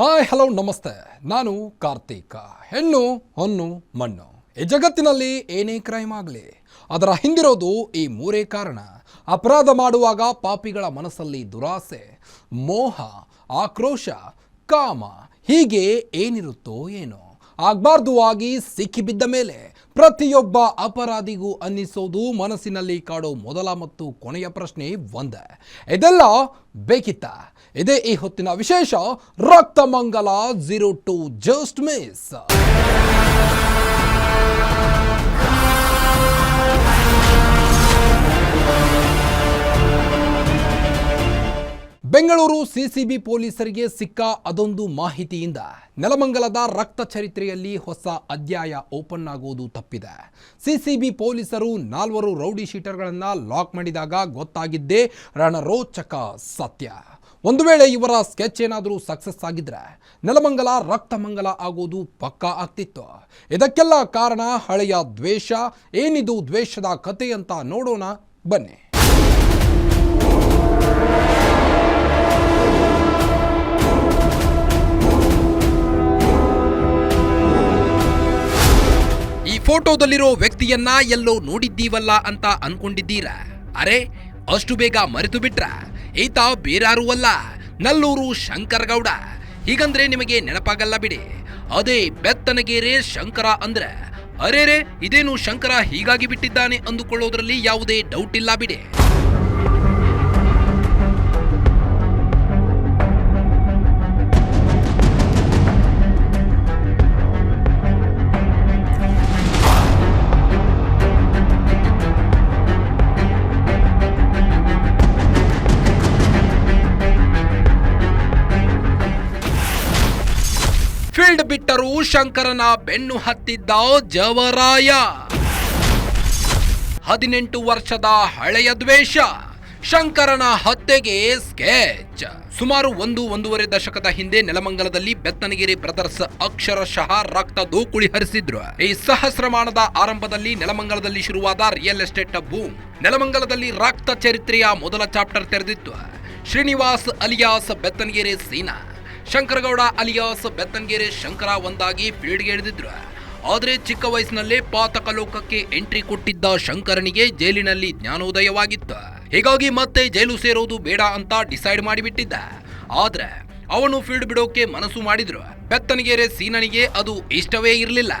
Hi, hello, ನಮಸ್ತೆ. ನಾನು ಕಾರ್ತೀಕ. ಹೆಣ್ಣು, ಹೊನ್ನು, ಮಣ್ಣು. ಈ ಜಗತ್ತಿನಲ್ಲಿ ಏನೇ ಕ್ರೈಮ್ ಆಗಲಿ, ಅದರ ಹಿಂದಿರೋದು ಈ ಮೂರೇ ಕಾರಣ. ಅಪರಾಧ ಮಾಡುವಾಗ ಪಾಪಿಗಳ ಮನಸ್ಸಲ್ಲಿ ದುರಾಸೆ, ಮೋಹ, ಆಕ್ರೋಶ, ಕಾಮ. ಹೀಗೆ ಏನಿರುತ್ತೋ ಏನೋ. ಆಗ್ಬಾರ್ದು ಆಗಿ ಸಿಕ್ಕಿಬಿದ್ದ ಮೇಲೆ ಪ್ರತಿಯೊಬ್ಬ ಅಪರಾಧಿಗೂ ಅನ್ನಿಸೋದು ಮನಸ್ಸಿನಲ್ಲಿ ಕಾಡೋ ಮೊದಲ ಮತ್ತು ಕೊನೆಯ ಪ್ರಶ್ನೆ ಒಂದೇ. ಇದೆಲ್ಲ ಬೇಕಿತ್ತ? ಇದೇ ಈ ಹೊತ್ತಿನ ವಿಶೇಷ ರಕ್ತಮಂಗಲ zero two just miss. Bengaluru CCB ಪೊಲೀಸರಿಗೆ ಸಿಕ್ಕ ಅದೊಂದು ಮಾಹಿತಿಯಿಂದ ನೆಲಮಂಗಲದ ರಕ್ತ ಚರಿತ್ರೆಯಲ್ಲಿ ಹೊಸ ಅಧ್ಯಾಯ ಓಪನ್ ಆಗುವುದು ತಪ್ಪಿದೆ. ಸಿಸಿಬಿ ಪೊಲೀಸರು ನಾಲ್ವರು ರೌಡಿ ಶೀಟರ್ಗಳನ್ನು ಲಾಕ್ ಮಾಡಿದಾಗ ಗೊತ್ತಾಗಿದ್ದೇ ರಣರೋಚಕ ಸತ್ಯ. ಒಂದು ವೇಳೆ ಇವರ ಸ್ಕೆಚ್ ಏನಾದರೂ ಸಕ್ಸಸ್ ಆಗಿದ್ರೆ ನೆಲಮಂಗಲ ರಕ್ತಮಂಗಲ ಆಗೋದು ಪಕ್ಕಾ ಆಗ್ತಿತ್ತು. ಇದಕ್ಕೆಲ್ಲ ಕಾರಣ ಹಳೆಯ ದ್ವೇಷ, ಏನಿದು ದ್ವೇಷದ ಕತೆ ಅಂತ ನೋಡೋಣ ಬನ್ನಿ. ಫೋಟೋದಲ್ಲಿರೋ ವ್ಯಕ್ತಿಯನ್ನ ಎಲ್ಲೋ ನೋಡಿದ್ದೀವಲ್ಲ ಅಂತ ಅನ್ಕೊಂಡಿದ್ದೀರಾ? ಅರೆ, ಅಷ್ಟು ಬೇಗ ಮರೆತು ಬಿಟ್ರ? ಈತ ಬೇರಾರೂ ಅಲ್ಲ, ನಲ್ಲೂರು ಶಂಕರಗೌಡ. ಹೀಗಂದ್ರೆ ನಿಮಗೆ ನೆನಪಾಗಲ್ಲ ಬಿಡಿ. ಅದೇ ಬೆತ್ತನಗೇರೆ ಶಂಕರ ಅಂದ್ರೆ, ಅರೇರೆ, ಇದೇನು ಶಂಕರ ಹೀಗಾಗಿ ಬಿಟ್ಟಿದ್ದಾನೆ ಅಂದುಕೊಳ್ಳೋದ್ರಲ್ಲಿ ಯಾವುದೇ ಡೌಟ್ ಇಲ್ಲ ಬಿಡಿ. ಬಿಟ್ಟರೂ ಶಂಕರನ ಬೆನ್ನು ಹತ್ತಿದ್ದ ಜವರಾಯ. ಹದಿನೆಂಟು ವರ್ಷದ ಹಳೆಯ ದ್ವೇಷ, ಶಂಕರನ ಹತ್ಯೆಗೆ ಸ್ಕೆಚ್. ಸುಮಾರು ಒಂದು, ಒಂದೂವರೆ ದಶಕದ ಹಿಂದೆ ನೆಲಮಂಗಲದಲ್ಲಿ ಬೆತ್ತನಗಿರಿ ಬ್ರದರ್ಸ್ ಅಕ್ಷರಶಃ ರಕ್ತ ದೂಕುಳಿ ಹರಿಸಿದ್ರು. ಈ ಸಹಸ್ರಮಾನದ ಆರಂಭದಲ್ಲಿ ನೆಲಮಂಗಲದಲ್ಲಿ ಶುರುವಾದ ರಿಯಲ್ ಎಸ್ಟೇಟ್ ಬೂಮ್. ನೆಲಮಂಗಲದಲ್ಲಿ ರಕ್ತ ಚರಿತ್ರೆಯ ಮೊದಲ ಚಾಪ್ಟರ್ ತೆರೆದಿತ್ತು. ಶ್ರೀನಿವಾಸ್ ಅಲಿಯಾಸ್ ಬೆತ್ತನಗಿರಿ ಸೀನಾ. ಶಂಕರಗೌಡ ಅಲಿಯಾಸ್, ಬೆತ್ತನ್ಗೆರೆ ಶಂಕರ ಒಂದಾಗಿ ಫೀಲ್ಡ್ಗೆ ಇಳಿದಿದ್ರು ಆದರೆ ಚಿಕ್ಕ ವಯಸ್ಸಿನಲ್ಲೇ ಪಾತಕ ಲೋಕಕ್ಕೆ ಎಂಟ್ರಿ ಕೊಟ್ಟಿದ್ದ ಶಂಕರನಿಗೆ ಜೈಲಿನಲ್ಲಿ ಜ್ಞಾನೋದಯವಾಗಿತ್ತು. ಹೀಗಾಗಿ ಮತ್ತೆ ಜೈಲು ಸೇರೋದು ಬೇಡ ಅಂತ ಡಿಸೈಡ್ ಮಾಡಿಬಿಟ್ಟಿದ್ದ. ಆದ್ರೆ ಅವನು ಫೀಲ್ಡ್ ಬಿಡೋಕೆ ಮನಸ್ಸು ಮಾಡಿದ್ರು. ಬೆತ್ತನಗೆರೆ ಸೀನನಿಗೆ ಅದು ಇಷ್ಟವೇ ಇರಲಿಲ್ಲ.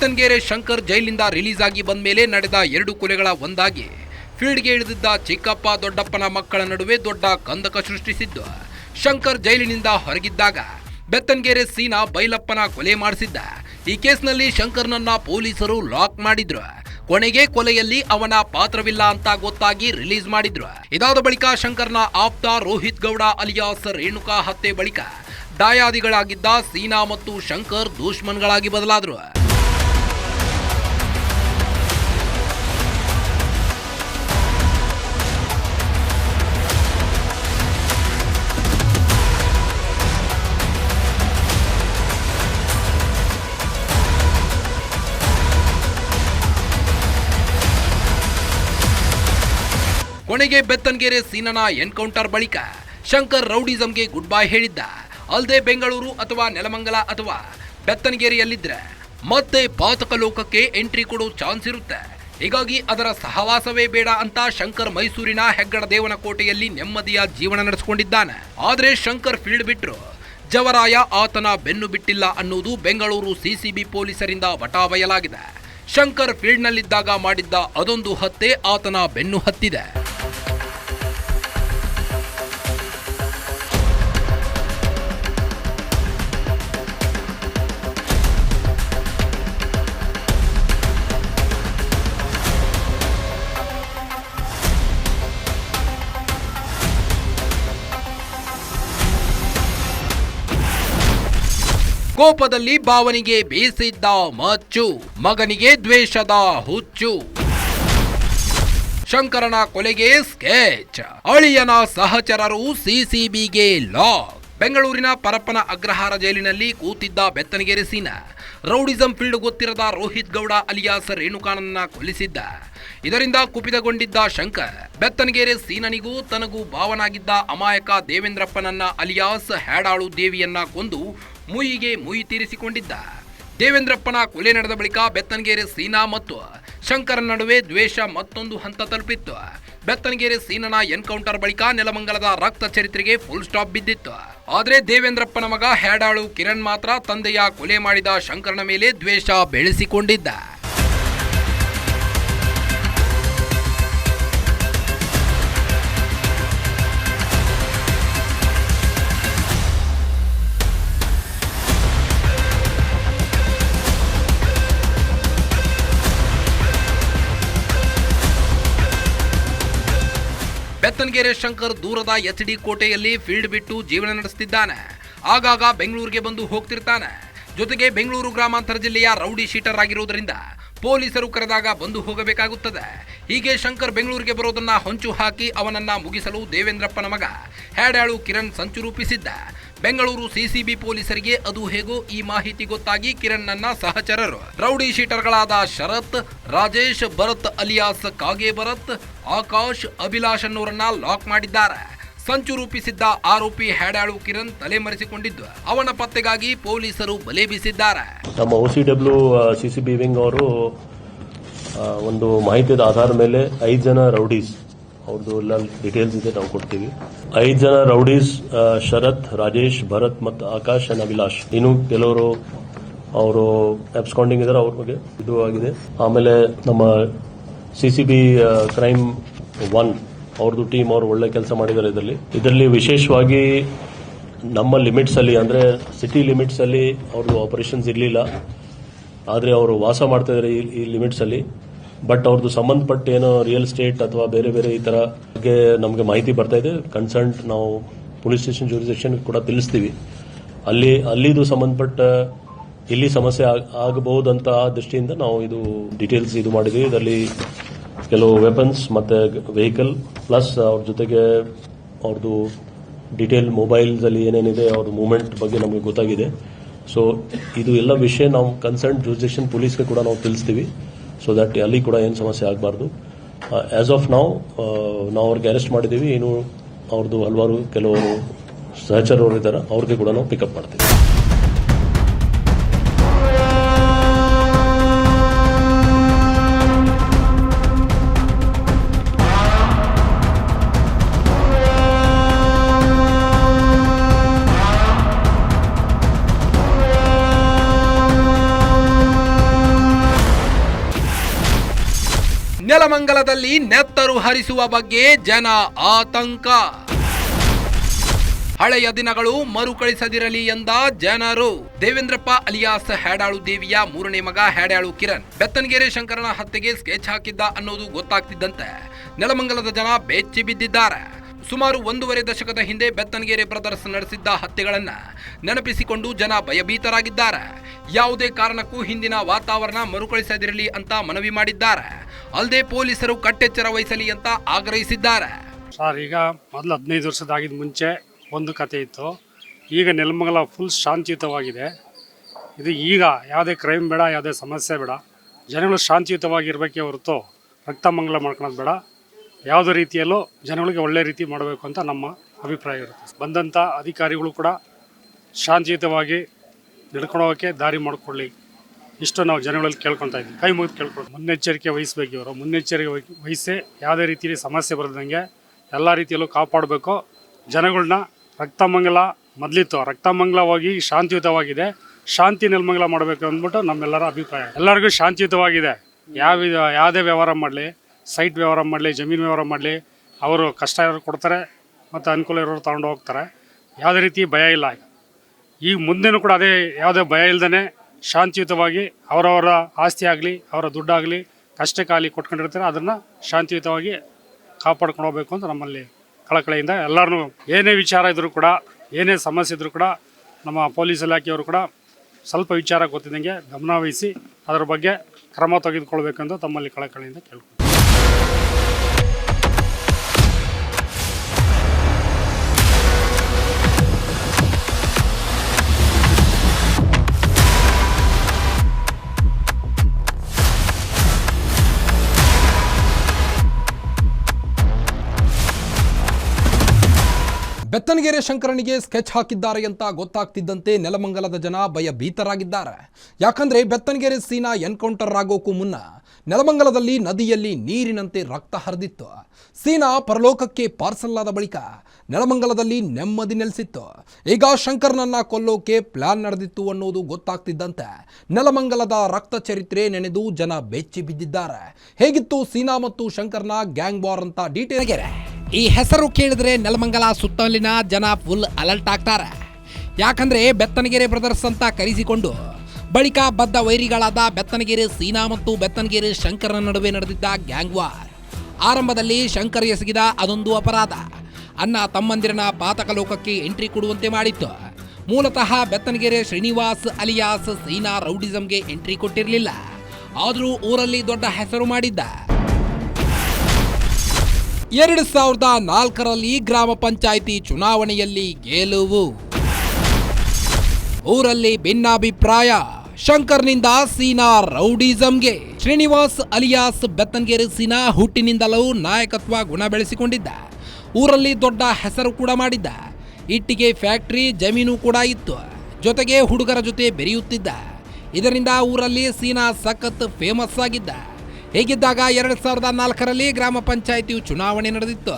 ಬೆತ್ತನ್ಗೆರೆ ಶಂಕರ್ ಜೈಲಿಂದ ರಿಲೀಸ್ ಆಗಿ ಬಂದ ಮೇಲೆ ನಡೆದ ಎರಡು ಕೊಲೆಗಳ ಒಂದಾಗಿ. ಫೀಲ್ಡ್ಗೆ ಇಳಿದಿದ್ದ ಚಿಕ್ಕಪ್ಪ ದೊಡ್ಡಪ್ಪನ ಮಕ್ಕಳ ನಡುವೆ ದೊಡ್ಡ ಕಂದಕ ಸೃಷ್ಟಿಸಿದ್ದು. ಶಂಕರ್ ಜೈಲಿನಿಂದ ಹೊರಗಿದ್ದಾಗ ಬೆತ್ತನ್ಗೆರೆ ಸೀನಾ ಬೈಲಪ್ಪನ ಕೊಲೆ ಮಾಡಿಸಿದ್ದ. ಈ ಕೇಸ್ನಲ್ಲಿ ಶಂಕರ್ನನ್ನ ಪೊಲೀಸರು ಲಾಕ್ ಮಾಡಿದ್ರು. ಕೊನೆಗೆ ಕೊಲೆಯಲ್ಲಿ ಅವನ ಪಾತ್ರವಿಲ್ಲ ಅಂತ ಗೊತ್ತಾಗಿ ರಿಲೀಸ್ ಮಾಡಿದ್ರು. ಇದಾದ ಬಳಿಕ ಶಂಕರ್ನ ಆಪ್ತ ರೋಹಿತ್ ಗೌಡ ಅಲಿಯಾಸ್ ರೇಣುಕಾ ಹತ್ಯೆ ಬಳಿಕ ದಾಯಾದಿಗಳಾಗಿದ್ದ ಸೀನಾ ಮತ್ತು ಶಂಕರ್ ದುಶ್ಮನ್ಗಳಾಗಿ ಬದಲಾದ್ರು. ಕೊನೆಗೆ ಬೆತ್ತನ್ಗೆರೆ ಸೀನನ ಎನ್ಕೌಂಟರ್ ಬಳಿಕ ಶಂಕರ್ ರೌಡಿಸಂಗೆ ಗುಡ್ ಬೈ ಹೇಳಿದ್ದ. ಅಲ್ಲದೆ ಬೆಂಗಳೂರು ಅಥವಾ ನೆಲಮಂಗಲ ಅಥವಾ ಬೆತ್ತನಗೆರೆಯಲ್ಲಿದ್ರೆ ಮತ್ತೆ ಪಾತಕ ಲೋಕಕ್ಕೆ ಎಂಟ್ರಿ ಕೊಡೋ ಚಾನ್ಸ್ ಇರುತ್ತೆ. ಹೀಗಾಗಿ ಅದರ ಸಹವಾಸವೇ ಬೇಡ ಅಂತ ಶಂಕರ್ ಮೈಸೂರಿನ ಹೆಗ್ಗಡ ದೇವನ ಕೋಟೆಯಲ್ಲಿ ನೆಮ್ಮದಿಯ ಜೀವನ ನಡೆಸಿಕೊಂಡಿದ್ದಾನೆ. ಆದ್ರೆ ಶಂಕರ್ ಫೀಲ್ಡ್ ಬಿಟ್ರು. ಜವರಾಯ ಆತನ ಬೆನ್ನು ಬಿಟ್ಟಿಲ್ಲ ಅನ್ನೋದು ಬೆಂಗಳೂರು ಸಿಸಿಬಿ ಪೊಲೀಸರಿಂದ ವಟಾವಯಲಾಗಿದೆ. ಶಂಕರ್ ಫೀಲ್ಡ್ನಲ್ಲಿದ್ದಾಗ ಮಾಡಿದ್ದ ಅದೊಂದು ಹತ್ಯೆ ಆತನ ಬೆನ್ನು ಹತ್ತಿದೆ. ಕೋಪದಲ್ಲಿ ಭಾವನಿಗೆ ಬೀಸಿದ್ದ ಮಚ್ಚು, ಮಗನಿಗೆ ದ್ವೇಷದ ಹುಚ್ಚು. ಶಂಕರನ ಕೊಲೆಗೆ ಸ್ಕೆಚ್. ಅಳಿಯನ ಸಹಚರರು ಸಿಸಿಬಿಗೆ ಲಾಕ್. ಬೆಂಗಳೂರಿನ ಪರಪ್ಪನ ಅಗ್ರಹಾರ ಜೈಲಿನಲ್ಲಿ ಕೂತಿದ್ದ ಬೆತ್ತನಗೆರೆ ಸೀನ. ರೌಡಿಸಂ ಫೀಲ್ಡ್ ಗೊತ್ತಿರದ ರೋಹಿತ್ ಗೌಡ ಅಲಿಯಾಸ್ ರೇಣುಕಾನನ್ನ ಕೊಲ್ಲಿಸಿದ್ದ. ಇದರಿಂದ ಕುಪಿತಗೊಂಡಿದ್ದ ಶಂಕರ್. ಬೆತ್ತನಗೆರೆ ಸೀನನಿಗೂ ತನಗೂ ಭಾವನಾಗಿದ್ದ ಅಮಾಯಕ ದೇವೇಂದ್ರಪ್ಪನನ್ನ ಅಲಿಯಾಸ್ ಹ್ಯಾಡಾಳು ದೇವಿಯನ್ನ ಕೊಂದು ಮುಯಿಗೆ ಮುಯಿ ತೀರಿಸಿಕೊಂಡಿದ್ದ. ದೇವೇಂದ್ರಪ್ಪನ ಕೊಲೆ ನಡೆದ ಬಳಿಕ ಬೆತ್ತನಗೆರೆ ಸೀನಾ ಮತ್ತು ಶಂಕರನ ನಡುವೆ ದ್ವೇಷ ಮತ್ತೊಂದು ಹಂತ ತಲುಪಿತ್ತು. ಬೆತ್ತನಗೆರೆ ಸೀನನ ಎನ್ಕೌಂಟರ್ ಬಳಿಕ ನೆಲಮಂಗಲದ ರಕ್ತ ಚರಿತ್ರೆಗೆ ಫುಲ್ ಸ್ಟಾಪ್ ಬಿದ್ದಿತ್ತು. ಆದರೆ ದೇವೇಂದ್ರಪ್ಪನ ಮಗ ಹ್ಯಾಡಾಳು ಕಿರಣ್ ಮಾತ್ರ ತಂದೆಯ ಕೊಲೆ ಮಾಡಿದ ಶಂಕರನ ಮೇಲೆ ದ್ವೇಷ ಬೆಳೆಸಿಕೊಂಡಿದ್ದ. ಬೆತ್ತನಗೆರೆ ಶಂಕರ್ ದೂರದ ಎಚ್ ಡಿ ಕೋಟೆಯಲ್ಲಿ ಫೀಲ್ಡ್ ಬಿಟ್ಟು ಜೀವನ ನಡೆಸುತ್ತಿದ್ದಾನೆ ಆಗಾಗ ಬೆಂಗಳೂರಿಗೆ ಬಂದು ಹೋಗ್ತಿರ್ತಾನೆ. ಜೊತೆಗೆ ಬೆಂಗಳೂರು ಗ್ರಾಮಾಂತರ ಜಿಲ್ಲೆಯ ರೌಡಿ ಶೀಟರ್ ಆಗಿರುವುದರಿಂದ ಪೊಲೀಸರು ಕರೆದಾಗ ಬಂದು ಹೋಗಬೇಕಾಗುತ್ತದೆ. ಹೀಗೆ ಶಂಕರ್ ಬೆಂಗಳೂರಿಗೆ ಬರೋದನ್ನ ಹೊಂಚು ಹಾಕಿ ಅವನನ್ನ ಮುಗಿಸಲು ದೇವೇಂದ್ರಪ್ಪನ ಮಗ ಹ್ಯಾಡ್ಯಾಳು ಕಿರಣ್ ಸಂಚು ರೂಪಿಸಿದ್ದ. ಬೆಂಗಳೂರು ಸಿಸಿಬಿ ಪೊಲೀಸರಿಗೆ ಅದು ಹೇಗೋ ಈ ಮಾಹಿತಿ ಗೊತ್ತಾಗಿ ಕಿರಣ್ನನ್ನ ಸಹಚರರು. ರೌಡಿ ಶೀಟರ್ಗಳಾದ ಶರತ್, ರಾಜೇಶ್ ಭರತ್ ಅಲಿಯಾಸ್ ಕಾಗೆ ಭರತ್ ಆಕಾಶ್ ಅಭಿಲಾಷ್ ಅನ್ನೋರನ್ನ ಲಾಕ್ ಮಾಡಿದ್ದಾರೆ. ಸಂಚು ರೂಪಿಸಿದ್ದ ಆರೋಪಿ ಹ್ಯಾಡಾಳು ಕಿರಣ್ ತಲೆಮರೆಸಿಕೊಂಡಿದ್ದು, ಅವನ ಪತ್ತೆಗಾಗಿ ಪೊಲೀಸರು ಬಲೆ ಬೀಸಿದ್ದಾರೆ. ನಮ್ಮ ಓಸಿಡಬ್ಲ್ಯೂ ಸಿಸಿಬಿ ವಿಂಗ್ ಅವರು ಒಂದು ಮಾಹಿತಿಯ ಆಧಾರದ ಮೇಲೆ ಐದು ಜನ ರೌಡೀಸ್ ಅವ್ರದ್ದು ಎಲ್ಲ ಡೀಟೇಲ್ಸ್ ಇದೆ, ನಾವು ಕೊಡ್ತೀವಿ. ಐದು ಜನ ರೌಡೀಸ್ ಶರತ್, ರಾಜೇಶ್, ಭರತ್ ಮತ್ತು ಆಕಾಶ್ ಅಂಡ್ ಅಭಿಲಾಷ್. ಇನ್ನು ಕೆಲವರು, ಅವರು ಅಬ್ಸ್ಕಾಂಡಿಂಗ್ ಇದ್ದಾರೆ ಅವ್ರ ಬಗ್ಗೆ ಇದು ಆಗಿದೆ. ಆಮೇಲೆ ನಮ್ಮ C C B crime one ಅವ್ರದ್ದು ಟೀಮ್ ಅವರು ಒಳ್ಳೆ ಕೆಲಸ ಮಾಡಿದ್ದಾರೆ ಇದರಲ್ಲಿ. ಇದರಲ್ಲಿ ವಿಶೇಷವಾಗಿ ನಮ್ಮ ಲಿಮಿಟ್ಸ್ ಅಲ್ಲಿ ಅಂದ್ರೆ ಸಿಟಿ ಲಿಮಿಟ್ಸ್ ಅಲ್ಲಿ ಅವ್ರದ್ದು ಆಪರೇಷನ್ಸ್ ಇರಲಿಲ್ಲ. ಆದರೆ ಅವರು ವಾಸ ಮಾಡ್ತಾ ಇದ್ದಾರೆ ಈ- ಲಿಮಿಟ್ಸ್ ಅಲ್ಲಿ. ಬಟ್ ಅವ್ರದ್ದು ಸಂಬಂಧಪಟ್ಟ ಏನೋ ರಿಯಲ್ ಎಸ್ಟೇಟ್ ಅಥವಾ ಬೇರೆ ಬೇರೆ ಈ ತರ ಬಗ್ಗೆ ನಮಗೆ ಮಾಹಿತಿ ಬರ್ತಾ ಇದೆ. ಕನ್ಸರ್ನ್ ನಾವು ಪೊಲೀಸ್ ಸ್ಟೇಷನ್ ಜೂರಿಸೆಕ್ಷನ್ ಕೂಡ ತಿಳಿಸ್ತೀವಿ. ಅಲ್ಲಿ, ಅಲ್ಲಿದು ಸಂಬಂಧಪಟ್ಟ ಇಲ್ಲಿ ಸಮಸ್ಯೆ ಆಗ್- ಆಗಬಹುದಂತ ದೃಷ್ಟಿಯಿಂದ ನಾವು ಇದು ಡೀಟೇಲ್ಸ್ ಇದು ಮಾಡಿದ್ವಿ. ಇದರಲ್ಲಿ ಕೆಲವು ವೆಪನ್ಸ್ ಮತ್ತೆ ವೆಹಿಕಲ್ ಪ್ಲಸ್ ಅವ್ರ ಜೊತೆಗೆ ಅವ್ರದ್ದು ಡೀಟೇಲ್ ಮೊಬೈಲ್ಸ್ ಅಲ್ಲಿ ಏನೇನಿದೆ ಅವ್ರ ಮೂವ್ಮೆಂಟ್ ಬಗ್ಗೆ ನಮಗೆ ಗೊತ್ತಾಗಿದೆ. ಸೊ ಇದು ಎಲ್ಲ ವಿಷಯ ನಾವು ಕನ್ಸರ್ನ್ ಜೂರಿಸೆಕ್ಷನ್ ಪೊಲೀಸ್ಗೆ ಕೂಡ ನಾವು ತಿಳಿಸ್ತೀವಿ. ಸೊ ದಟ್ ಅಲ್ಲಿ ಕೂಡ ಏನು ಸಮಸ್ಯೆ ಆಗಬಾರ್ದು. ಆಸ್ ಆಫ್ ನಾವು ನಾವು ಅವ್ರಿಗೆ ಅರೆಸ್ಟ್ ಮಾಡಿದ್ದೀವಿ. ಏನು ಅವ್ರದ್ದು ಹಲವಾರು ಕೆಲವರು ಸಹಚರರು ಇದ್ದಾರೆ. ಅವ್ರಿಗೆ ಕೂಡ ನಾವು ಪಿಕಪ್ ಮಾಡ್ತೀವಿ. ನೆಲಮಂಗಲದಲ್ಲಿ ನೆತ್ತರು ಹರಿಸುವ ಬಗ್ಗೆ ಜನ ಆತಂಕ. ಹಳೆಯ ದಿನಗಳು ಮರುಕಳಿಸದಿರಲಿ ಎಂದ ಜನರು. ದೇವೇಂದ್ರಪ್ಪ ಅಲಿಯಾಸ್ ಹ್ಯಾಡಾಳು ದೇವಿಯ ಮೂರನೇ ಮಗ ಹ್ಯಾಡಾಳು ಕಿರಣ್. ಬೆತ್ತನಗೆರೆ ಶಂಕರನ ಹತ್ಯೆಗೆ ಸ್ಕೆಚ್ ಹಾಕಿದ್ದ ಅನ್ನೋದು ಗೊತ್ತಾಗ್ತಿದ್ದಂತೆ. ನೆಲಮಂಗಲದ ಜನ ಬೆಚ್ಚಿ ಬಿದ್ದಿದ್ದಾರೆ. ಸುಮಾರು ಒಂದೂವರೆ ದಶಕದ ಹಿಂದೆ ಬೆತ್ತನಗೆರೆ ಬ್ರದರ್ಸ್ ನಡೆಸಿದ್ದ ಹತ್ಯೆಗಳನ್ನು ನೆನಪಿಸಿಕೊಂಡು ಜನ ಭಯಭೀತರಾಗಿದ್ದಾರೆ. ಯಾವುದೇ ಕಾರಣಕ್ಕೂ ಹಿಂದಿನ ವಾತಾವರಣ ಮರುಕಳಿಸದಿರಲಿ ಅಂತ ಮನವಿ ಮಾಡಿದ್ದಾರೆ. ಅಲ್ಲದೆ ಪೊಲೀಸರು ಕಟ್ಟೆಚ್ಚರ ವಹಿಸಲಿ ಅಂತ ಆಗ್ರಹಿಸಿದ್ದಾರೆ. ಸರ್, ಈಗ ಮೊದಲು ಹದಿನೈದು ವರ್ಷದಾಗಿದ್ದ ಮುಂಚೆ ಒಂದು ಕತೆ ಇತ್ತು. ಈಗ ನೆಲಮಂಗಲ ಫುಲ್ ಶಾಂತಿಯುತವಾಗಿದೆ. ಇದು ಈಗ ಯಾವುದೇ ಕ್ರೈಮ್ ಬೇಡ, ಯಾವುದೇ ಸಮಸ್ಯೆ ಬೇಡ. ಜನಗಳು ಶಾಂತಿಯುತವಾಗಿರಬೇಕೇ ಹೊರತು ರಕ್ತಮಂಗಲ ಮಾಡ್ಕೊಳೋದು ಬೇಡ. ಯಾವುದೇ ರೀತಿಯಲ್ಲೂ ಜನಗಳಿಗೆ ಒಳ್ಳೆ ರೀತಿ ಮಾಡಬೇಕು ಅಂತ ನಮ್ಮ ಅಭಿಪ್ರಾಯ ಇರುತ್ತೆ. ಬಂದಂಥ ಅಧಿಕಾರಿಗಳು ಕೂಡ ಶಾಂತಿಯುತವಾಗಿ ನಡ್ಕೊಂಡು ದಾರಿ ಮಾಡಿಕೊಳ್ಳಿ. ಇಷ್ಟು ನಾವು ಜನಗಳಲ್ಲಿ ಕೇಳ್ಕೊತಾ ಇದ್ದೀವಿ. ಕೈ ಮುಗಿದು ಕೇಳ್ಕೊಳ್ತೀವಿ ಮುನ್ನೆಚ್ಚರಿಕೆ ವಹಿಸ್ಬೇಕು ಇವರು. ಮುನ್ನೆಚ್ಚರಿಕೆ ವಹಿ- ವಹಿಸಿ ಯಾವುದೇ ರೀತಿಯಲ್ಲಿ ಸಮಸ್ಯೆ ಬರದಂಗೆ ಎಲ್ಲ ರೀತಿಯಲ್ಲೂ ಕಾಪಾಡಬೇಕು. ಜನಗಳನ್ನ ರಕ್ತಮಂಗಲ ಮೊದಲಿತ್ತು. ರಕ್ತಮಂಗಲವಾಗಿ ಶಾಂತಿಯುತವಾಗಿದೆ. ಶಾಂತಿ ನೆಲಮಂಗಲ ಮಾಡಬೇಕು ಅಂದ್ಬಿಟ್ಟು ನಮ್ಮೆಲ್ಲರ ಅಭಿಪ್ರಾಯ. ಎಲ್ಲರಿಗೂ ಶಾಂತಿಯುತವಾಗಿದೆ. ಯಾವ ಯಾವುದೇ ವ್ಯವಹಾರ ಮಾಡಲಿ. ಸೈಟ್ ವ್ಯವಹಾರ ಮಾಡಲಿ, ಜಮೀನು ವ್ಯವಹಾರ ಮಾಡಲಿ, ಅವರು ಕಷ್ಟ ಇರೋರು ಕೊಡ್ತಾರೆ ಮತ್ತು ಅನುಕೂಲ ಇರೋರು ತಗೊಂಡು ಹೋಗ್ತಾರೆ. ಯಾವುದೇ ರೀತಿ ಭಯ ಇಲ್ಲ ಈಗ. ಈಗ ಮುಂದೆನೂ ಕೂಡ ಅದೇ ಯಾವುದೇ ಭಯ ಇಲ್ಲದೇ ಶಾಂತಿಯುತವಾಗಿ ಅವರವರ ಆಸ್ತಿ ಆಗಲಿ, ಅವರ ದುಡ್ಡಾಗಲಿ ಕಷ್ಟಕ್ಕಾಗಲಿ ಕೊಟ್ಕೊಂಡಿರ್ತಾರೆ, ಅದನ್ನು ಶಾಂತಿಯುತವಾಗಿ ಕಾಪಾಡ್ಕೊಂಡು ಹೋಗ್ಬೇಕು ಅಂತ ನಮ್ಮಲ್ಲಿ ಕಳಕಳಿಯಿಂದ ಎಲ್ಲರೂ ಏನೇ ವಿಚಾರ ಇದ್ದರೂ ಕೂಡ, ಏನೇ ಸಮಸ್ಯೆ ಇದ್ದರೂ ಕೂಡ, ನಮ್ಮ ಪೊಲೀಸ್ ಇಲಾಖೆಯವರು ಕೂಡ ಸ್ವಲ್ಪ ವಿಚಾರ ಗೊತ್ತಿದ್ದಂಗೆ ಗಮನವಹಿಸಿ ಅದರ ಬಗ್ಗೆ ಕ್ರಮ ತೆಗೆದುಕೊಳ್ಬೇಕೆಂದು ತಮ್ಮಲ್ಲಿ ಕಳಕಳಿಯಿಂದ ಕೇಳ್ಕೊಂಡು ಬೆತ್ತನಗೆರೆ ಶಂಕರನಿಗೆ ಸ್ಕೆಚ್ ಹಾಕಿದ್ದಾರೆ ಅಂತ ಗೊತ್ತಾಗ್ತಿದ್ದಂತೆ ನೆಲಮಂಗಲದ ಜನ ಭಯ ಭೀತರಾಗಿದ್ದಾರೆ ಯಾಕಂದ್ರೆ ಬೆತ್ತನಗೆರೆ ಸೀನಾ ಎನ್ಕೌಂಟರ್ ಆಗೋಕ್ಕೂ ಮುನ್ನ ನೆಲಮಂಗಲದಲ್ಲಿ ನದಿಯಲ್ಲಿ ನೀರಿನಂತೆ ರಕ್ತ ಹರಿದಿತ್ತು. ಸೀನಾ ಪರಲೋಕಕ್ಕೆ ಪಾರ್ಸಲ್ ಆದ ಬಳಿಕ ನೆಲಮಂಗಲದಲ್ಲಿ ನೆಮ್ಮದಿ ನೆಲೆಸಿತ್ತು. ಈಗ ಶಂಕರ್ನನ್ನ ಕೊಲ್ಲೋಕೆ ಪ್ಲಾನ್ ನಡೆದಿತ್ತು ಅನ್ನೋದು ಗೊತ್ತಾಗ್ತಿದ್ದಂತೆ ನೆಲಮಂಗಲದ ರಕ್ತ ಚರಿತ್ರೆ ನೆನೆದು ಜನ ಬೆಚ್ಚಿ ಬಿದ್ದಿದ್ದಾರೆ. ಹೇಗಿತ್ತು ಸೀನಾ ಮತ್ತು ಶಂಕರ್ನ ಗ್ಯಾಂಗ್ ವಾರ್ ಅಂತ ಡೀಟೇಲ್ ಈ ಹೆಸರು ಕೇಳಿದ್ರೆ ನೆಲಮಂಗಲ ಸುತ್ತಲಿನ ಜನ ಫುಲ್ ಅಲರ್ಟ್ ಆಗ್ತಾರೆ. ಯಾಕಂದ್ರೆ ಬೆತ್ತನಗೆರೆ ಬ್ರದರ್ಸ್ ಅಂತ ಕರೆಸಿಕೊಂಡು ಬಳಿಕ ಬದ್ಧ ವೈರಿಗಳಾದ ಬೆತ್ತನಗೆರೆ ಸೀನಾ ಮತ್ತು ಬೆತ್ತನಗೆರೆ ಶಂಕರನ ನಡುವೆ ನಡೆದಿದ್ದ ಗ್ಯಾಂಗ್ ವಾರ್ ಆರಂಭದಲ್ಲಿ ಶಂಕರ್ ಎಸಗಿದ ಅದೊಂದು ಅಪರಾಧ. ಅನ್ನ ತಮ್ಮಂದಿರನ ಪಾತಕ ಲೋಕಕ್ಕೆ ಎಂಟ್ರಿ ಕೊಡುವಂತೆ ಮಾಡಿತ್ತು. ಮೂಲತಃ ಬೆತ್ತನಗೆರೆ ಶ್ರೀನಿವಾಸ್ ಅಲಿಯಾಸ್ ಸೀನಾ ರೌಡಿಸಂಗೆ ಎಂಟ್ರಿ ಕೊಟ್ಟಿರಲಿಲ್ಲ. ಆದರೂ ಊರಲ್ಲಿ ದೊಡ್ಡ ಹೆಸರು ಮಾಡಿದ್ದ. ಎರಡು ಸಾವಿರದ ನಾಲ್ಕರಲ್ಲಿ ಗ್ರಾಮ ಪಂಚಾಯಿತಿ ಚುನಾವಣೆಯಲ್ಲಿ ಗೆಲುವು. ಊರಲ್ಲಿ ಭಿನ್ನಾಭಿಪ್ರಾಯ. ಶಂಕರ್ನಿಂದ ಸೀನಾ ರೌಡಿಸಂಗೆ. ಶ್ರೀನಿವಾಸ್ ಅಲಿಯಾಸ್ ಬೆತ್ತನ್ಗೇರಿ ಸೀನಾ ಹುಟ್ಟಿನಿಂದಲೂ ನಾಯಕತ್ವ ಗುಣ ಬೆಳೆಸಿಕೊಂಡಿದ್ದ. ಊರಲ್ಲಿ ದೊಡ್ಡ ಹೆಸರು ಕೂಡ ಮಾಡಿದ್ದ. ಇಟ್ಟಿಗೆ ಫ್ಯಾಕ್ಟ್ರಿ ಜಮೀನು ಕೂಡ ಇತ್ತು. ಜೊತೆಗೆ ಹುಡುಗರ ಜೊತೆ ಬೆರೆಯುತ್ತಿದ್ದ. ಇದರಿಂದ ಊರಲ್ಲಿ ಸೀನಾ ಸಖತ್ ಫೇಮಸ್ ಆಗಿದ್ದ. ಹೀಗಿದ್ದಾಗ ಎರಡು ಸಾವಿರದ ನಾಲ್ಕರಲ್ಲಿ ಗ್ರಾಮ ಪಂಚಾಯಿತಿ ಚುನಾವಣೆ ನಡೆದಿತ್ತು.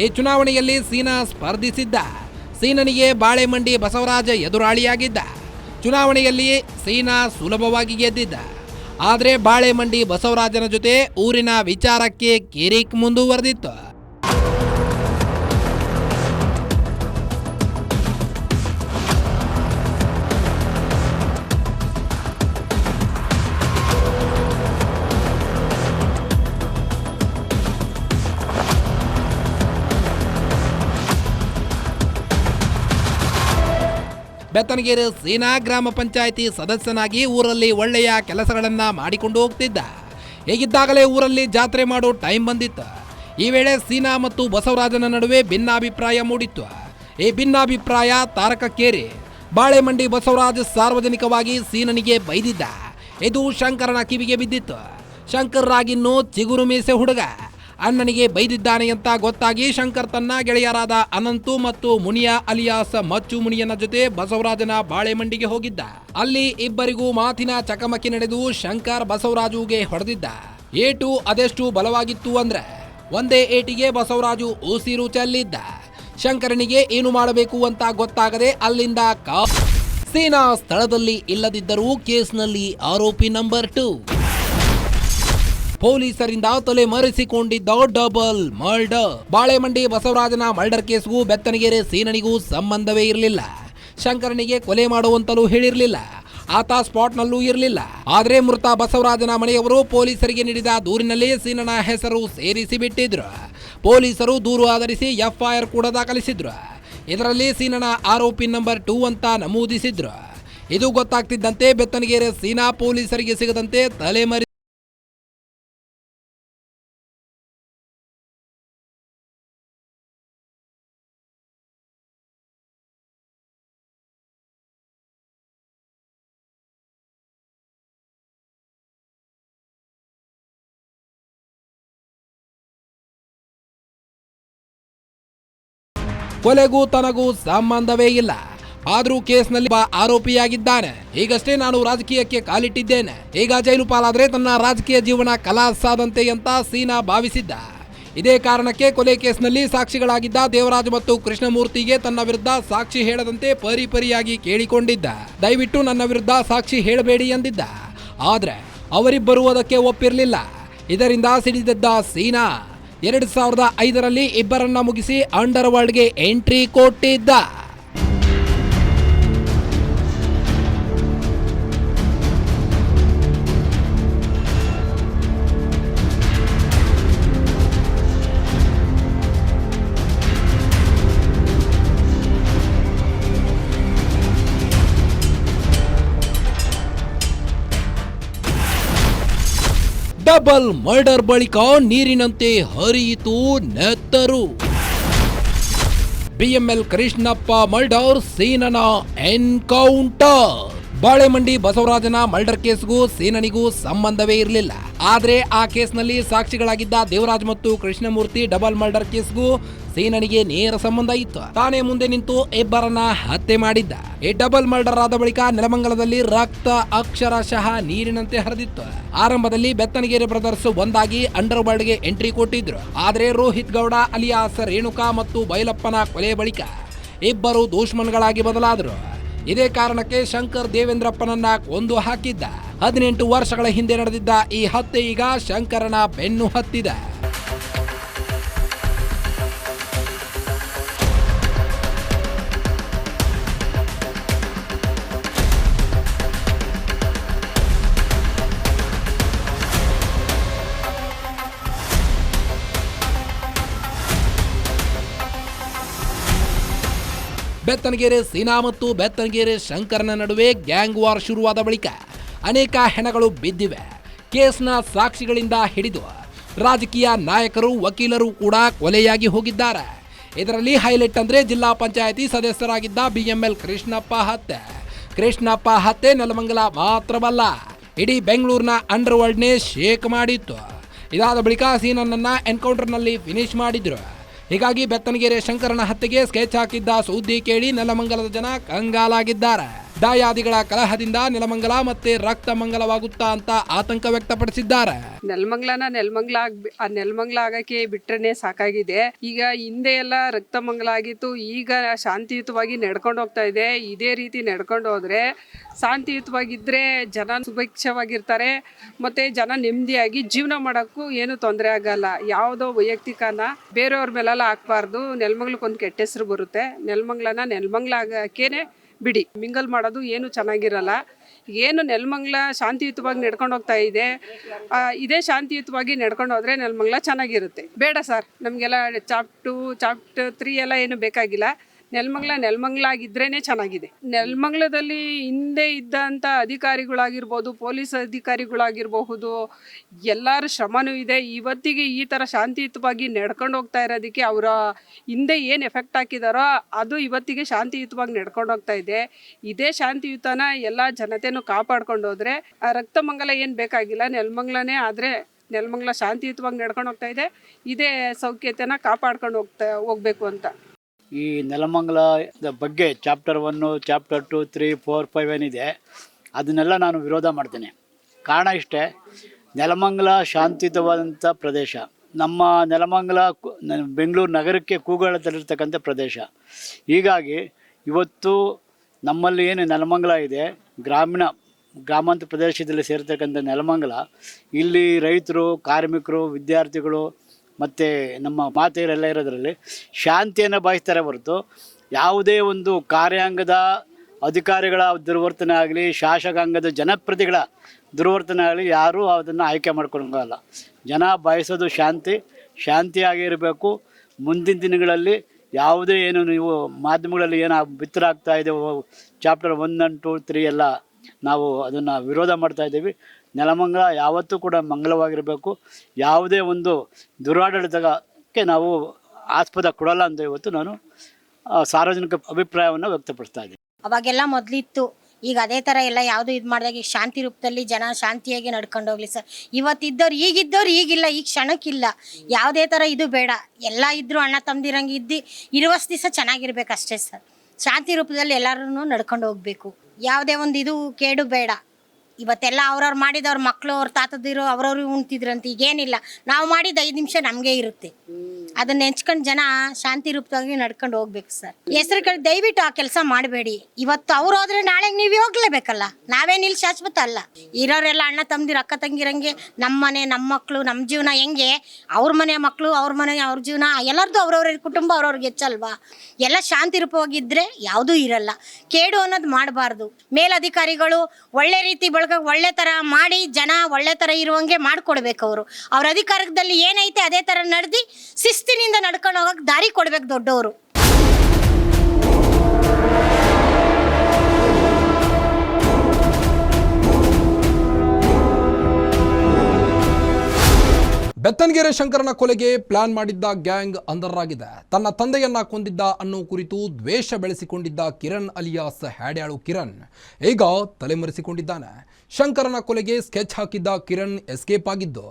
ಈ ಚುನಾವಣೆಯಲ್ಲಿ ಸೀನಾ ಸ್ಪರ್ಧಿಸಿದ್ದ. ಸೀನನಿಗೆ ಬಾಳೆಮಂಡಿ ಬಸವರಾಜ ಎದುರಾಳಿಯಾಗಿದ್ದ. ಚುನಾವಣೆಯಲ್ಲಿ ಸೀನಾ ಸುಲಭವಾಗಿ ಗೆದ್ದಿದ್ದ. ಆದರೆ ಬಾಳೆಮಂಡಿ ಬಸವರಾಜನ ಜೊತೆ ಊರಿನ ವಿಚಾರಕ್ಕೆ ಕಿರಿಕ್ ಮುಂದುವರೆದಿತ್ತು. ಬೆತ್ತನಗೆರೆ ಸೀನಾ ಗ್ರಾಮ ಪಂಚಾಯಿತಿ ಸದಸ್ಯನಾಗಿ ಊರಲ್ಲಿ ಒಳ್ಳೆಯ ಕೆಲಸಗಳನ್ನ ಮಾಡಿಕೊಂಡು ಹೋಗ್ತಿದ್ದ. ಹೇಗಿದ್ದಾಗಲೇ ಊರಲ್ಲಿ ಜಾತ್ರೆ ಮಾಡೋ ಟೈಮ್ ಬಂದಿತ್ತು. ಈ ವೇಳೆ ಸೀನಾ ಮತ್ತು ಬಸವರಾಜನ ನಡುವೆ ಭಿನ್ನಾಭಿಪ್ರಾಯ ಮೂಡಿತ್ತು. ಈ ಭಿನ್ನಾಭಿಪ್ರಾಯ ತಾರಕಕ್ಕೇರಿ. ಬಾಳೆಮಂಡಿ ಬಸವರಾಜ್ ಸಾರ್ವಜನಿಕವಾಗಿ ಸೀನನಿಗೆ ಬೈದಿದ್ದ. ಇದು ಶಂಕರನ ಕಿವಿಗೆ ಬಿದ್ದಿತ್ತು. ಶಂಕರ್ ರಾಗಿನ್ನು ಚಿಗುರು ಮೀಸೆ ಹುಡುಗ. ಅಣ್ಣನಿಗೆ ಬೈದಿದ್ದಾನೆ ಅಂತ ಗೊತ್ತಾಗಿ ಶಂಕರ್ ತನ್ನ ಗೆಳೆಯರಾದ ಅನಂತು ಮತ್ತು ಮುನಿಯ ಅಲಿಯಾಸ್ ಮಚ್ಚು ಮುನಿಯನ ಜೊತೆ ಬಸವರಾಜನ ಬಾಳೆಮಂಡಿಗೆ ಹೋಗಿದ್ದ. ಅಲ್ಲಿ ಇಬ್ಬರಿಗೂ ಮಾತಿನ ಚಕಮಕಿ ನಡೆದು ಶಂಕರ್ ಬಸವರಾಜುಗೆ ಹೊಡೆದಿದ್ದ. ಏಟು ಅದೆಷ್ಟು ಬಲವಾಗಿತ್ತು ಅಂದ್ರೆ, ಒಂದೇ ಏಟಿಗೆ ಬಸವರಾಜು ಉಸಿರು ಚೆಲ್ಲಿದ್ದ. ಶಂಕರನಿಗೆ ಏನು ಮಾಡಬೇಕು ಅಂತ ಗೊತ್ತಾಗದೆ ಅಲ್ಲಿಂದ ಕಾ ಸೇನಾ ಸ್ಥಳದಲ್ಲಿ ಇಲ್ಲದಿದ್ದರೂ ಕೇಸ್ನಲ್ಲಿ ಆರೋಪಿ ನಂಬರ್ ಟೂ. ಪೊಲೀಸರಿಂದ ತಲೆ ಮರೆಸಿಕೊಂಡಿದ್ದ ಡಬಲ್ ಮರ್ಡರ್. ಬಾಳೆಮಂಡಿ ಬಸವರಾಜನ ಮರ್ಡರ್ ಕೇಸ್ಗೂ ಬೆತ್ತನಗೆರೆ ಸೀನನಿಗೂ ಸಂಬಂಧವೇ ಇರಲಿಲ್ಲ. ಶಂಕರನಿಗೆ ಕೊಲೆ ಮಾಡುವಂತಲೂ ಹೇಳಿರಲಿಲ್ಲ. ಆತ ಸ್ಪಾಟ್ನಲ್ಲೂ ಇರಲಿಲ್ಲ. ಆದ್ರೆ ಮೃತ ಬಸವರಾಜನ ಮನೆಯವರು ಪೊಲೀಸರಿಗೆ ನೀಡಿದ ದೂರಿನಲ್ಲಿ ಸೀನನ ಹೆಸರು ಸೇರಿಸಿ ಬಿಟ್ಟಿದ್ರು ಪೊಲೀಸರು ದೂರು ಆಧರಿಸಿ ಎಫ್ಐಆರ್ ಕೂಡ ದಾಖಲಿಸಿದ್ರು. ಇದರಲ್ಲಿ ಸೀನನ ಆರೋಪಿ ನಂಬರ್ ಟೂ ಅಂತ ನಮೂದಿಸಿದ್ರು. ಇದು ಗೊತ್ತಾಗ್ತಿದ್ದಂತೆ ಬೆತ್ತನಗೆರೆ ಸೀನಾ ಪೊಲೀಸರಿಗೆ ಸಿಗದಂತೆ ತಲೆಮರೆ ಕೊಲೆಗೂ ತನಗೂ ಸಂಬಂಧವೇ ಇಲ್ಲ. ಆದರೂ ಕೇಸ್ನಲ್ಲಿ ಆರೋಪಿಯಾಗಿದ್ದಾನೆ. ಈಗಷ್ಟೇ ನಾನು ರಾಜಕೀಯಕ್ಕೆ ಕಾಲಿಟ್ಟಿದ್ದೇನೆ. ಈಗ ಜೈಲು ಪಾಲಾದ್ರೆ ತನ್ನ ರಾಜಕೀಯ ಜೀವನ ಕಲಾಸಾದಂತೆ ಅಂತ ಸೀನಾ ಭಾವಿಸಿದ್ದ. ಇದೇ ಕಾರಣಕ್ಕೆ ಕೊಲೆ ಕೇಸ್ನಲ್ಲಿ ಸಾಕ್ಷಿಗಳಾಗಿದ್ದ ದೇವರಾಜ್ ಮತ್ತು ಕೃಷ್ಣಮೂರ್ತಿಗೆ ತನ್ನ ವಿರುದ್ಧ ಸಾಕ್ಷಿ ಹೇಳದಂತೆ ಪರಿಪರಿಯಾಗಿ ಕೇಳಿಕೊಂಡಿದ್ದ. ದಯವಿಟ್ಟು ನನ್ನ ವಿರುದ್ಧ ಸಾಕ್ಷಿ ಹೇಳಬೇಡಿ ಎಂದಿದ್ದ. ಆದ್ರೆ ಅವರಿಬ್ಬರು ಅದಕ್ಕೆ ಒಪ್ಪಿರಲಿಲ್ಲ. ಇದರಿಂದ ಸಿಡಿದಿದ್ದ ಸೀನಾ ಎರಡು ಸಾವಿರದ ಐದರಲ್ಲಿ ಇಬ್ಬರನ್ನ ಮುಗಿಸಿ ಅಂಡರ್ ವರ್ಲ್ಡ್ಗೆ ಎಂಟ್ರಿ ಕೊಟ್ಟಿದ್ದ. ಡಬಲ್ ಮರ್ಡರ್ ಬಳಿಕ ನೀರಿನಂತೆ ಹರಿಯಿತು ನೆತ್ತರು. ಬಿಎಂಎಲ್ ಕೃಷ್ಣಪ್ಪ ಮರ್ಡರ್ ಸೇನನ ಎನ್ಕೌಂಟರ್ ಬಾಳೆಮಂಡಿ ಬಸವರಾಜನ ಮರ್ಡರ್ ಕೇಸ್ಗೂ ಸೇನನಿಗೂ ಸಂಬಂಧವೇ ಇರಲಿಲ್ಲ. ಆದರೆ ಆ ಕೇಸ್ನಲ್ಲಿ ಸಾಕ್ಷಿಗಳಾಗಿದ್ದ ದೇವರಾಜ್ ಮತ್ತು ಕೃಷ್ಣಮೂರ್ತಿ ಡಬಲ್ ಮರ್ಡರ್ ಕೇಸ್ಗೂ ಸೇನನಿಗೆ ನೇರ ಸಂಬಂಧ ಇತ್ತು. ತಾನೇ ಮುಂದೆ ನಿಂತು ಇಬ್ಬರನ್ನ ಹತ್ಯೆ ಮಾಡಿದ್ದ. ಈ ಡಬಲ್ ಮರ್ಡರ್ ಆದ ಬಳಿಕ ನೆಲಮಂಗಲದಲ್ಲಿ ರಕ್ತ ಅಕ್ಷರಶಃ ನೀರಿನಂತೆ ಹರಿದಿತ್ತು. ಆರಂಭದಲ್ಲಿ ಬೆತ್ತನಗೇರಿ ಬ್ರದರ್ಸ್ ಒಂದಾಗಿ ಅಂಡರ್ ವರ್ಲ್ಡ್ಗೆ ಎಂಟ್ರಿ ಕೊಟ್ಟಿದ್ರು. ಆದರೆ ರೋಹಿತ್ ಗೌಡ ಅಲಿಯಾಸ್ ರೇಣುಕಾ ಮತ್ತು ಬೈಲಪ್ಪನ ಕೊಲೆ ಬಳಿಕ ಇಬ್ಬರು ದುಶ್ಮನ್ಗಳಾಗಿ ಬದಲಾದರು. ಇದೇ ಕಾರಣಕ್ಕೆ ಶಂಕರ್ ದೇವೇಂದ್ರಪ್ಪನನ್ನ ಕೊಂದು ಹಾಕಿದ್ದ. ಹದಿನೆಂಟು ವರ್ಷಗಳ ಹಿಂದೆ ನಡೆದಿದ್ದ ಈ ಹತ್ಯೆ ಈಗ ಶಂಕರನ ಬೆನ್ನು ಹತ್ತಿದೆ. ಬೆತ್ತನಗೆರೆ ಸೀನಾ ಮತ್ತು ಬೆತ್ತನಗೆರೆ ಶಂಕರನ ನಡುವೆ ಗ್ಯಾಂಗ್ ವಾರ್ ಶುರುವಾದ ಬಳಿಕ ಅನೇಕ ಹೆಣಗಳು ಬಿದ್ದಿವೆ. ಕೇಸ್ನ ಸಾಕ್ಷಿಗಳಿಂದ ಹಿಡಿದು ರಾಜಕೀಯ ನಾಯಕರು, ವಕೀಲರು ಕೂಡ ಕೊಲೆಯಾಗಿ ಹೋಗಿದ್ದಾರೆ. ಇದರಲ್ಲಿ ಹೈಲೈಟ್ ಅಂದ್ರೆ ಜಿಲ್ಲಾ ಪಂಚಾಯತಿ ಸದಸ್ಯರಾಗಿದ್ದ ಬಿಎಂಎಲ್ ಕೃಷ್ಣಪ್ಪ ಹತ್ಯೆ. ಕೃಷ್ಣಪ್ಪ ಹತ್ಯೆ ನೆಲಮಂಗಲ ಮಾತ್ರವಲ್ಲ, ಇಡೀ ಬೆಂಗಳೂರಿನ ಅಂಡರ್ ವರ್ಲ್ಡ್ನೇ ಶೇಕ್ ಮಾಡಿತ್ತು. ಇದಾದ ಬಳಿಕ ಸೀನನ್ನ ಎನ್ಕೌಂಟರ್ನಲ್ಲಿ ಫಿನಿಶ್ ಮಾಡಿದ್ರು. ಹೀಗಾಗಿ ಬೆತ್ತನಗೆರೆ ಶಂಕರನ ಹತ್ಯೆಗೆ ಸ್ಕೆಚ್ ಹಾಕಿದ್ದ ಸುದ್ದಿ ಕೇಳಿ ನೆಲಮಂಗಲದ ಜನ ಕಂಗಾಲಾಗಿದ್ದಾರೆ. ದಾಯಾದಿಗಳ ಕಲಹದಿಂದ ನೆಲಮಂಗಲ ಮತ್ತೆ ರಕ್ತ ಮಂಗಲವಾಗುತ್ತಾ ಅಂತ ಆತಂಕ ವ್ಯಕ್ತಪಡಿಸಿದ್ದಾರೆ. ನೆಲಮಂಗಲನ ನೆಲಮಂಗಲ ಆ ನೆಲಮಂಗಲ ಆಗಕ್ಕೆ ಬಿಟ್ರೇನೆ ಸಾಕಾಗಿದೆ. ಈಗ ಹಿಂದೆ ಎಲ್ಲ ರಕ್ತಮಂಗಲ ಆಗಿತ್ತು, ಈಗ ಶಾಂತಿಯುತವಾಗಿ ನಡ್ಕೊಂಡು ಹೋಗ್ತಾ ಇದೆ. ಇದೇ ರೀತಿ ನಡ್ಕೊಂಡು ಹೋದ್ರೆ ಶಾಂತಿಯುತವಾಗಿದ್ರೆ ಜನ ಸುಭಿಕ್ಷವಾಗಿರ್ತಾರೆ, ಮತ್ತೆ ಜನ ನೆಮ್ಮದಿಯಾಗಿ ಜೀವನ ಮಾಡೋಕ್ಕೂ ಏನು ತೊಂದರೆ ಆಗಲ್ಲ. ಯಾವುದೋ ವೈಯಕ್ತಿಕನ ಬೇರೆಯವ್ರ ಮೇಲೆಲ್ಲ ಹಾಕ್ಬಾರ್ದು. ನೆಲಮಂಗ್ಲಕ್ಕೊಂದು ಕೆಟ್ಟ ಹೆಸರು ಬರುತ್ತೆ. ನೆಲಮಂಗ್ಲನ ನೆಲಮಂಗ್ಲ ಆಗಕ್ಕೇನೆ ಬಿಡಿ. ಮಿಂಗಲ್ ಮಾಡೋದು ಏನು ಚೆನ್ನಾಗಿರಲ್ಲ. ಏನು ನೆಲಮಂಗ್ಲ ಶಾಂತಿಯುತವಾಗಿ ನಡ್ಕೊಂಡು ಹೋಗ್ತಾ ಇದೆ ಇದೇ ಶಾಂತಿಯುತವಾಗಿ ನಡ್ಕೊಂಡು ಹೋದ್ರೆ ನೆಲಮಂಗ್ಲ ಚೆನ್ನಾಗಿರುತ್ತೆ. ಬೇಡ ಸರ್, ನಮಗೆಲ್ಲ ಚಾಪ್ ಟು ಚಾಪ್ಟ್ ತ್ರೀ ಎಲ್ಲ ಏನು ಬೇಕಾಗಿಲ್ಲ. ನೆಲಮಂಗ್ಲ ಆಗಿದ್ರೇನೆ ಚೆನ್ನಾಗಿದೆ. ನೆಲಮಂಗ್ಲದಲ್ಲಿ ಹಿಂದೆ ಇದ್ದಂಥ ಅಧಿಕಾರಿಗಳಾಗಿರ್ಬೋದು, ಪೊಲೀಸ್ ಅಧಿಕಾರಿಗಳಾಗಿರಬಹುದು, ಎಲ್ಲರ ಶ್ರಮನೂ ಇದೆ. ಇವತ್ತಿಗೆ ಈ ಥರ ಶಾಂತಿಯುತವಾಗಿ ನಡ್ಕೊಂಡು ಹೋಗ್ತಾ ಇರೋದಕ್ಕೆ ಅವರ ಹಿಂದೆ ಏನು ಎಫೆಕ್ಟ್ ಹಾಕಿದಾರೋ ಅದು ಇವತ್ತಿಗೆ ಶಾಂತಿಯುತವಾಗಿ ನಡ್ಕೊಂಡು ಹೋಗ್ತಾ ಇದೆ. ಇದೇ ಶಾಂತಿಯುತನ ಎಲ್ಲ ಜನತೆನೂ ಕಾಪಾಡ್ಕೊಂಡು ಹೋದ್ರೆ ರಕ್ತಮಂಗಲ ಏನು ಬೇಕಾಗಿಲ್ಲ. ನೆಲಮಂಗ್ಲನೇ ಆದರೆ ನೆಲಮಂಗ್ಲ ಶಾಂತಿಯುತವಾಗಿ ನಡ್ಕೊಂಡು ಹೋಗ್ತಾ ಇದೆ. ಇದೇ ಸೌಖ್ಯತೆನ ಕಾಪಾಡ್ಕೊಂಡು ಹೋಗ್ತಾ ಹೋಗ್ಬೇಕು ಅಂತ. ಈ ನೆಲಮಂಗಲದ ಬಗ್ಗೆ chapter one chapter two three four five ಏನಿದೆ, ಅದನ್ನೆಲ್ಲ ನಾನು ವಿರೋಧ ಮಾಡ್ತೇನೆ. ಕಾರಣ ಇಷ್ಟೇ, ನೆಲಮಂಗಲ ಶಾಂತಿಯುತವಾದಂಥ ಪ್ರದೇಶ, ನಮ್ಮ ನೆಲಮಂಗಲ ಬೆಂಗಳೂರು ನಗರಕ್ಕೆ ಕೂಗಳದಲ್ಲಿರ್ತಕ್ಕಂಥ ಪ್ರದೇಶ. ಹೀಗಾಗಿ ಇವತ್ತು ನಮ್ಮಲ್ಲಿ ಏನು ನೆಲಮಂಗಲ ಇದೆ, ಗ್ರಾಮೀಣ, ಗ್ರಾಮಾಂತರ ಪ್ರದೇಶದಲ್ಲಿ ಸೇರ್ತಕ್ಕಂಥ ನೆಲಮಂಗಲ, ಇಲ್ಲಿ ರೈತರು, ಕಾರ್ಮಿಕರು, ವಿದ್ಯಾರ್ಥಿಗಳು ಮತ್ತು ನಮ್ಮ ಮಾತೆಯರೆಲ್ಲ ಇರೋದರಲ್ಲಿ ಶಾಂತಿಯನ್ನು ಬಯಸ್ತಾರೆ ಹೊರತು ಯಾವುದೇ ಒಂದು ಕಾರ್ಯಾಂಗದ ಅಧಿಕಾರಿಗಳ ದುರ್ವರ್ತನೆ ಆಗಲಿ, ಶಾಸಕಾಂಗದ ಜನಪ್ರತಿಗಳ ದುರ್ವರ್ತನೆ ಆಗಲಿ ಯಾರೂ ಅದನ್ನು ಆಯ್ಕೆ ಮಾಡ್ಕೊಳ್ಳೋಂಗಲ್ಲ ಜನ ಬಯಸೋದು ಶಾಂತಿ, ಶಾಂತಿಯಾಗಿ ಇರಬೇಕು. ಮುಂದಿನ ದಿನಗಳಲ್ಲಿ ಯಾವುದೇ ಏನು ನೀವು ಮಾಧ್ಯಮಗಳಲ್ಲಿ ಏನು ಬಿತ್ತರಾಗ್ತಾ ಇದೆ chapter one and two, three ಎಲ್ಲ ನಾವು ಅದನ್ನು ವಿರೋಧ ಮಾಡ್ತಾ ಇದ್ದೀವಿ. ನೆಲಮಂಗಲ ಯಾವತ್ತೂ ಕೂಡ ಮಂಗಲವಾಗಿರಬೇಕು ಯಾವುದೇ ಒಂದು ದುರಾಡಳಿತಕ್ಕೆ ನಾವು ಆಸ್ಪದ ಕೊಡಲ್ಲ ಅಂತ ಇವತ್ತು ನಾನು ಸಾರ್ವಜನಿಕ ಅಭಿಪ್ರಾಯವನ್ನು ವ್ಯಕ್ತಪಡಿಸ್ತಾ ಇದ್ದೀನಿ. ಅವಾಗೆಲ್ಲ ಮೊದಲಿತ್ತು. ಈಗ ಅದೇ ಥರ ಎಲ್ಲ ಯಾವುದು ಇದು ಮಾಡಿದಾಗ ಈಗ ಶಾಂತಿ ರೂಪದಲ್ಲಿ ಜನ ಶಾಂತಿಯಾಗಿ ನಡ್ಕೊಂಡು ಹೋಗ್ಲಿ ಸರ್. ಇವತ್ತಿದ್ದವ್ರು ಈಗಿದ್ದವ್ರು ಈಗಿಲ್ಲ ಈಗ ಕ್ಷಣಕ್ಕಿಲ್ಲ. ಯಾವುದೇ ಥರ ಇದು ಬೇಡ. ಎಲ್ಲ ಇದ್ದರೂ ಅಣ್ಣ ತಂದಿರಂಗೆ ಇದ್ದು ಇರುವಷ್ಟು ದಿವಸ ಚೆನ್ನಾಗಿರ್ಬೇಕು ಅಷ್ಟೇ ಸರ್. ಶಾಂತಿ ರೂಪದಲ್ಲಿ ಎಲ್ಲರೂ ನಡ್ಕೊಂಡು ಹೋಗ್ಬೇಕು. ಯಾವುದೇ ಒಂದು ಇದು ಕೇಡು ಬೇಡ. ಇವತ್ತೆಲ್ಲ ಅವ್ರವ್ರು ಮಾಡಿದವ್ರ ಮಕ್ಕಳು ಅವ್ರ ತಾತದಿರು ಅವ್ರವ್ರು ಉಣ್ತಿದ್ರಂತ, ಈಗೇನಿಲ್ಲ. ನಾವು ಮಾಡಿದ ಐದು ನಿಮಿಷ ನಮಗೆ ಇರುತ್ತೆ. ಅದನ್ನ ನೆಂಚ್ಕೊಂಡು ಜನ ಶಾಂತಿ ರೂಪವಾಗಿ ನಡ್ಕೊಂಡು ಹೋಗ್ಬೇಕು ಸರ್. ಹೆಸರು ಕಡೆ ದಯವಿಟ್ಟು ಆ ಕೆಲಸ ಮಾಡಬೇಡಿ. ಇವತ್ತು ಅವ್ರು ಹೋದ್ರೆ ನಾಳೆ ನೀವು ಹೋಗ್ಲೇಬೇಕಲ್ಲ? ನಾವೇ ಇಲ್ಲಿ ಶಾಶ್ವತ ಅಲ್ಲ. ಇರೋರೆಲ್ಲ ಅಣ್ಣ ತಮ್ಮದಿರು ಅಕ್ಕ ತಂಗಿರಂಗೆ ನಮ್ಮ ಮನೆ ನಮ್ಮ ಮಕ್ಕಳು ನಮ್ಮ ಜೀವನ ಹೆಂಗೆ? ಅವ್ರ ಮನೆ ಮಕ್ಕಳು ಅವ್ರ ಮನೆ, ಅವ್ರ ಜೀವನ ಎಲ್ಲರದ್ದು ಅವ್ರವ್ರ ಕುಟುಂಬ ಅವ್ರವ್ರಿಗೆ ಹೆಚ್ಚಲ್ವಾ? ಎಲ್ಲ ಶಾಂತಿ ರೂಪವಾಗಿದ್ದರೆ ಯಾವುದೂ ಇರಲ್ಲ. ಕೇಡು ಅನ್ನೋದು ಮಾಡಬಾರ್ದು. ಮೇಲಧಿಕಾರಿಗಳು ಒಳ್ಳೆ ರೀತಿ ಒಳ್ಳೆ ತರ ಮಾಡಿ ಜನ ಒಳ್ಳೆ ತರ ಇರುವಂಗೆ ಮಾಡ್ಕೊಡ್ಬೇಕು ಅವರು. ಅವ್ರ ಅಧಿಕಾರದಲ್ಲಿ ಏನೈತೆ ಅದೇ ತರ ನಡೆದಿ ಶಿಸ್ತಿನಿಂದ ನಡ್ಕೊಂಡು ಹೋಗಕ್ಕೆ ದಾರಿ ಕೊಡ್ಬೇಕು ದೊಡ್ಡವರು. ಬೆತ್ತನಗೆರೆ ಶಂಕರನ ಕೊಲೆಗೆ ಪ್ಲಾನ್ ಮಾಡಿದ್ದ ಗ್ಯಾಂಗ್ ಅಂಧರಾಗಿದೆ. ತನ್ನ ತಂದೆಯನ್ನ ಕೊಂದಿದ್ದ ಅನ್ನೋ ಕುರಿತು ದ್ವೇಷ ಬೆಳೆಸಿಕೊಂಡಿದ್ದ ಕಿರಣ್ ಅಲಿಯಾಸ್ ಹ್ಯಾಡ್ಯಾಳು ಕಿರಣ್. ಈಗ ತಲೆಮರೆಸಿಕೊಂಡಿದ್ದಾನೆ. ಶಂಕರನ ಕೊಲೆಗೆ ಸ್ಕೆಚ್ ಹಾಕಿದ್ದ ಕಿರಣ್ ಎಸ್ಕೇಪ್ ಆಗಿದ್ದು,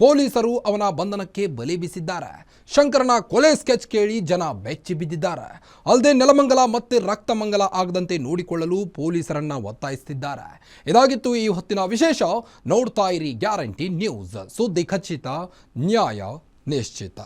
ಪೊಲೀಸರು ಅವನ ಬಂಧನಕ್ಕೆ ಬಲಿ ಬೀಸಿದ್ದಾರೆ. ಶಂಕರನ ಕೊಲೆ ಸ್ಕೆಚ್ ಕೇಳಿ ಜನ ಬೆಚ್ಚಿ ಬಿದ್ದಿದ್ದಾರೆ. ಅಲ್ಲದೆ ನೆಲಮಂಗಲ ಮತ್ತೆ ರಕ್ತಮಂಗಲ ಆಗದಂತೆ ನೋಡಿಕೊಳ್ಳಲು ಪೊಲೀಸರನ್ನ ಒತ್ತಾಯಿಸುತ್ತಿದ್ದಾರೆ. ಇದಾಗಿತ್ತು ಈ ಹೊತ್ತಿನ ವಿಶೇಷ. ನೋಡ್ತಾ ಇರಿ ಗ್ಯಾರಂಟಿ ನ್ಯೂಸ್. ಸುದ್ದಿ ಖಚಿತ, ನ್ಯಾಯ ನಿಶ್ಚಿತ.